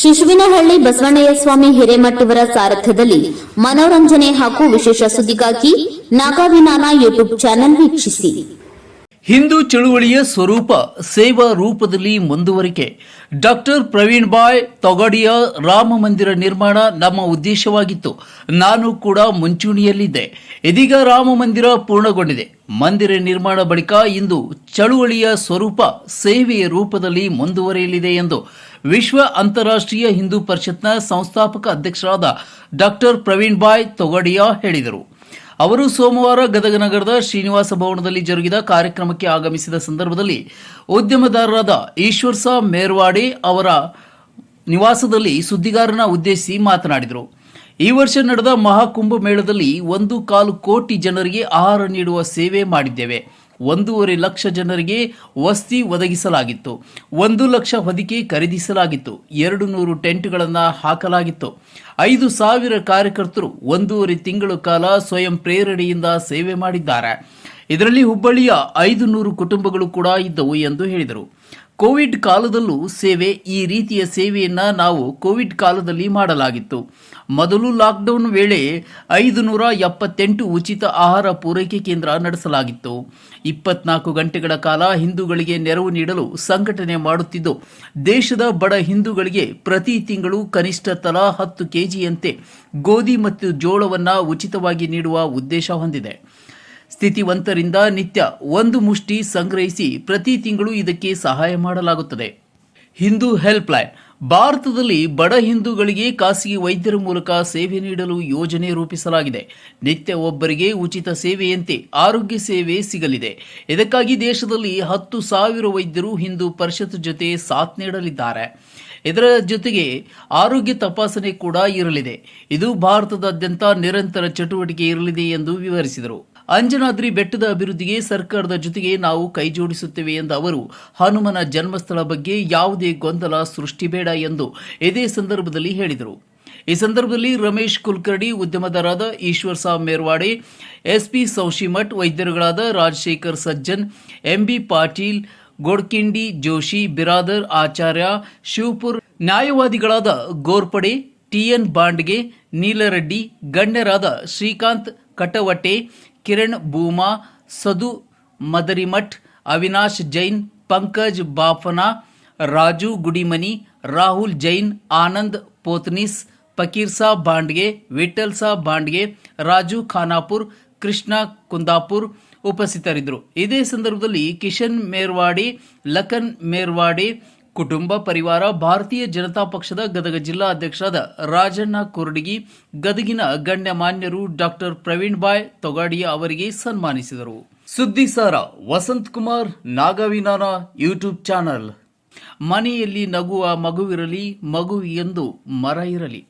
ಶಿಶುವಿನಹಳ್ಳಿ ಬಸವಣ್ಣಯ್ಯ ಸ್ವಾಮಿ ಹಿರೇಮಠವರ ಸಾರಥ್ಯದಲ್ಲಿ ಮನೋರಂಜನೆ ಹಾಗೂ ವಿಶೇಷ ಸುದ್ದಿಗಾಗಿ ನಾಗಾವಿನಾನ ಯೂಟ್ಯೂಬ್ ಚಾನೆಲ್ ವೀಕ್ಷಿಸಿ. ಹಿಂದೂ ಚಳುವಳಿಯ ಸ್ವರೂಪ ಸೇವಾ ರೂಪದಲ್ಲಿ ಮುಂದುವರಿಕೆ. ಡಾಕ್ಟರ್ ಪ್ರವೀಣ್ ಬಾಯ್ ತೊಗಡಿಯ ರಾಮ ಮಂದಿರ ನಿರ್ಮಾಣ ನಮ್ಮ ಉದ್ದೇಶವಾಗಿತ್ತು. ನಾನು ಕೂಡ ಮುಂಚೂಣಿಯಲ್ಲಿದ್ದೆ. ಇದೀಗ ರಾಮ ಮಂದಿರ ಪೂರ್ಣಗೊಂಡಿದೆ. ಮಂದಿರ ನಿರ್ಮಾಣ ಬಳಿಕ ಇಂದು ಚಳುವಳಿಯ ಸ್ವರೂಪ ಸೇವೆಯ ರೂಪದಲ್ಲಿ ಮುಂದುವರಿಯಲಿದೆ ಎಂದು ವಿಶ್ವ ಅಂತಾರಾಷ್ಟ್ರೀಯ ಹಿಂದೂ ಪರಿಷತ್ನ ಸಂಸ್ಥಾಪಕ ಅಧ್ಯಕ್ಷರಾದ ಡಾಕ್ಟರ್ ಪ್ರವೀಣ್ ಬಾಯ್ ತೊಗಡಿಯಾ ಹೇಳಿದರು. ಅವರು ಸೋಮವಾರ ಗದಗ ನಗರದ ಶ್ರೀನಿವಾಸ ಭವನದಲ್ಲಿ ಜರುಗಿದ ಕಾರ್ಯಕ್ರಮಕ್ಕೆ ಆಗಮಿಸಿದ ಸಂದರ್ಭದಲ್ಲಿ ಉದ್ಯಮದಾರರಾದ ಈಶ್ವರ್ ಸಾ ಮೇರ್ವಾಡಿ ಅವರ ನಿವಾಸದಲ್ಲಿ ಸುದ್ದಿಗಾರನ ಉದ್ದೇಶಿಸಿ ಮಾತನಾಡಿದರು. ಈ ವರ್ಷ ನಡೆದ ಮಹಾಕುಂಭ ಮೇಳದಲ್ಲಿ ಒಂದು ಕಾಲು ಕೋಟಿ ಜನರಿಗೆ ಆಹಾರ ನೀಡುವ ಸೇವೆ ಮಾಡಿದ್ದೇವೆ. ಒಂದೂವರೆ ಲಕ್ಷ ಜನರಿಗೆ ವಸತಿ ಒದಗಿಸಲಾಗಿತ್ತು. ಒಂದು ಲಕ್ಷ ಹೊದಿಕೆ ಖರೀದಿಸಲಾಗಿತ್ತು. ಎರಡು ನೂರು ಟೆಂಟ್ಗಳನ್ನು ಹಾಕಲಾಗಿತ್ತು. ಐದು ಸಾವಿರ ಕಾರ್ಯಕರ್ತರು ಒಂದೂವರೆ ತಿಂಗಳ ಕಾಲ ಸ್ವಯಂ ಪ್ರೇರಣೆಯಿಂದ ಸೇವೆ ಮಾಡಿದ್ದಾರೆ. ಇದರಲ್ಲಿ ಹುಬ್ಬಳ್ಳಿಯ ಐದು ನೂರು ಕುಟುಂಬಗಳು ಕೂಡ ಇದ್ದವು ಎಂದು ಹೇಳಿದರು. ಕೋವಿಡ್ ಕಾಲದಲ್ಲೂ ಸೇವೆ, ಈ ರೀತಿಯ ಸೇವೆಯನ್ನು ನಾವು ಕೋವಿಡ್ ಕಾಲದಲ್ಲಿ ಮಾಡಲಾಗಿತ್ತು. ಮೊದಲು ಲಾಕ್ಡೌನ್ ವೇಳೆ ಐದು ನೂರ ಎಪ್ಪತ್ತೆಂಟು ಉಚಿತ ಆಹಾರ ಪೂರೈಕೆ ಕೇಂದ್ರ ನಡೆಸಲಾಗಿತ್ತು. ಇಪ್ಪತ್ನಾಲ್ಕು ಗಂಟೆಗಳ ಕಾಲ ಹಿಂದೂಗಳಿಗೆ ನೆರವು ನೀಡಲು ಸಂಘಟನೆ ಮಾಡುತ್ತಿದ್ದು, ದೇಶದ ಬಡ ಹಿಂದೂಗಳಿಗೆ ಪ್ರತಿ ತಿಂಗಳು ಕನಿಷ್ಠ ತಲಾ ಹತ್ತು ಕೆಜಿಯಂತೆ ಗೋಧಿ ಮತ್ತು ಜೋಳವನ್ನು ಉಚಿತವಾಗಿ ನೀಡುವ ಉದ್ದೇಶ ಹೊಂದಿದೆ. ಸ್ಥಿತಿವಂತರಿಂದ ನಿತ್ಯ ಒಂದು ಮುಷ್ಟಿ ಸಂಗ್ರಹಿಸಿ ಪ್ರತಿ ತಿಂಗಳು ಇದಕ್ಕೆ ಸಹಾಯ ಮಾಡಲಾಗುತ್ತದೆ. ಹಿಂದೂ ಹೆಲ್ಪ್ ಲೈನ್ ಭಾರತದಲ್ಲಿ ಬಡ ಹಿಂದೂಗಳಿಗೆ ಖಾಸಗಿ ವೈದ್ಯರ ಮೂಲಕ ಸೇವೆ ನೀಡಲು ಯೋಜನೆ ರೂಪಿಸಲಾಗಿದೆ. ನಿತ್ಯ ಒಬ್ಬರಿಗೆ ಉಚಿತ ಸೇವೆಯಂತೆ ಆರೋಗ್ಯ ಸೇವೆ ಸಿಗಲಿದೆ. ಇದಕ್ಕಾಗಿ ದೇಶದಲ್ಲಿ ಹತ್ತು ಸಾವಿರ ವೈದ್ಯರು ಹಿಂದೂ ಪರಿಷತ್ ಜೊತೆ ಸಾಥ್ ನೀಡಲಿದ್ದಾರೆ. ಇದರ ಜೊತೆಗೆ ಆರೋಗ್ಯ ತಪಾಸಣೆ ಕೂಡ ಇರಲಿದೆ. ಇದು ಭಾರತದಾದ್ಯಂತ ನಿರಂತರ ಚಟುವಟಿಕೆ ಇರಲಿದೆ ಎಂದು ವಿವರಿಸಿದರು. ಅಂಜನಾದ್ರಿ ಬೆಟ್ಟದ ಅಭಿವೃದ್ಧಿಗೆ ಸರ್ಕಾರದ ಜೊತೆಗೆ ನಾವು ಕೈಜೋಡಿಸುತ್ತೇವೆ ಎಂದ ಅವರು, ಹನುಮನ ಜನ್ಮಸ್ಥಳ ಬಗ್ಗೆ ಯಾವುದೇ ಗೊಂದಲ ಸೃಷ್ಟಿ ಬೇಡ ಎಂದು ಇದೇ ಸಂದರ್ಭದಲ್ಲಿ ಹೇಳಿದರು. ಈ ಸಂದರ್ಭದಲ್ಲಿ ರಮೇಶ್ ಕುಲಕರ್ಣಿ, ಉದ್ಯಮದಾರರಾದ ಈಶ್ವರ್ ಸಾಬ್ ಮೇರ್ವಾಡೆ, ಎಸ್ಪಿ ಸೌಶಿಮಠ್ ವೈದ್ಯರುಗಳಾದ ರಾಜಶೇಖರ್ ಸಜ್ಜನ್, ಎಂಬಿ ಪಾಟೀಲ್, ಗೋಡ್ಕಿಂಡಿ ಜೋಶಿ, ಬಿರಾದರ್ ಆಚಾರ್ಯ, ಶಿವಪುರ್ ನ್ಯಾಯವಾದಿಗಳಾದ ಗೋರ್ಪಡೆ ಟಿಎನ್ ಬಾಂಡ್ಗೆ, ನೀಲರೆಡ್ಡಿ, ಗಣ್ಯರಾದ ಶ್ರೀಕಾಂತ್ ಕಟವಟೆ ಕಿರಣ್ ಭೂಮಾ, ಸದು ಮದರಿಮಠ್, ಅವಿನಾಶ್ ಜೈನ್, ಪಂಕಜ್ ಬಾಫನಾ, ರಾಜು ಗುಡಿಮನಿ, ರಾಹುಲ್ ಜೈನ್, ಆನಂದ್ ಪೋತ್ನಿಸ್, ಫಕೀರ್ ಸಾಬ್ ಬಾಂಡ್ಗೆ ವಿಠಲ್ ಸಾಬ್ ಬಾಂಡ್ಗೆ, ರಾಜು ಖಾನಾಪುರ್, ಕೃಷ್ಣ ಕುಂದಾಪುರ್ ಉಪಸ್ಥಿತರಿದ್ದರು. ಇದೇ ಸಂದರ್ಭದಲ್ಲಿ ಕಿಶನ್ ಮೇರ್ವಾಡಿ, ಲಖನ್ ಮೇರ್ವಾಡೆ ಕುಟುಂಬ ಪರಿವಾರ ಭಾರತೀಯ ಜನತಾ ಪಕ್ಷದ ಗದಗ ಜಿಲ್ಲಾ ಅಧ್ಯಕ್ಷರಾದ ರಾಜಣ್ಣ ಕೊರಡಿಗಿ, ಗದಗಿನ ಗಣ್ಯಮಾನ್ಯರು ಡಾಕ್ಟರ್ ಪ್ರವೀಣ್ ಬಾಯ್ ತೊಗಾಡಿಯಾ ಅವರಿಗೆ ಸನ್ಮಾನಿಸಿದರು. ಸುದ್ದಿ ಸಾರ ವಸಂತ್ ಕುಮಾರ್, ನಾಗವಿನಾನ ಯೂಟ್ಯೂಬ್ ಚಾನಲ್. ಮನೆಯಲ್ಲಿ ನಗುವ ಮಗುವಿರಲಿ, ಮಗು ಎಂದು ಮರ ಇರಲಿ.